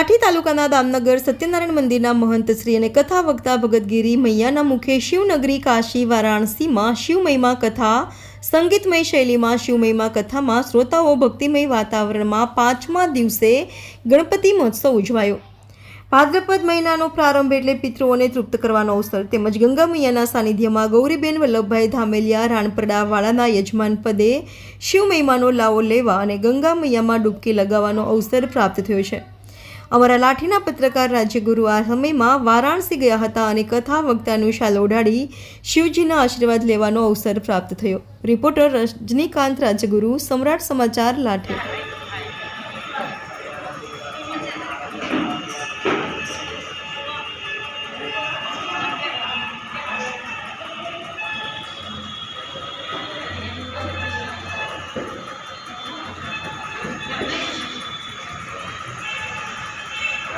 લાઠી તાલુકાના દામનગર સત્યનારાયણ મંદિરના મહંત શ્રી અને કથા વક્તા ભગતગીરી મૈયાના મુખે શિવનગરી કાશી વારાણસીમાં શિવમયમાં કથા, સંગીતમય શૈલીમાં શિવમયમાં કથામાં શ્રોતાઓ ભક્તિમય વાતાવરણમાં પાંચમા દિવસે ગણપતિ મહોત્સવ ઉજવાયો. ભાદ્રપદ મહિનાનો પ્રારંભ એટલે પિતૃઓને તૃપ્ત કરવાનો અવસર. તેમજ ગંગા મૈયાના સાનિધ્યમાં ગૌરીબેન વલ્લભભાઈ ધામેલિયા રાણપરડા વાળાના યજમાન પદે શિવ મહિમાનો લાવો લેવા અને ગંગા મૈયામાં ડૂબકી લગાવવાનો અવસર પ્રાપ્ત થયો છે. અમારા લાઠીના પત્રકાર રાજ્યગુરુ આ સમયમાં વારાણસી ગયા હતા અને કથા વક્તાનું શાલ ઓઢાડી શિવજીના આશીર્વાદ લેવાનો અવસર પ્રાપ્ત થયો. રિપોર્ટર રજનીકાંત રાજ્યગુરુ સમ્રાટ સમાચાર, લાઠી.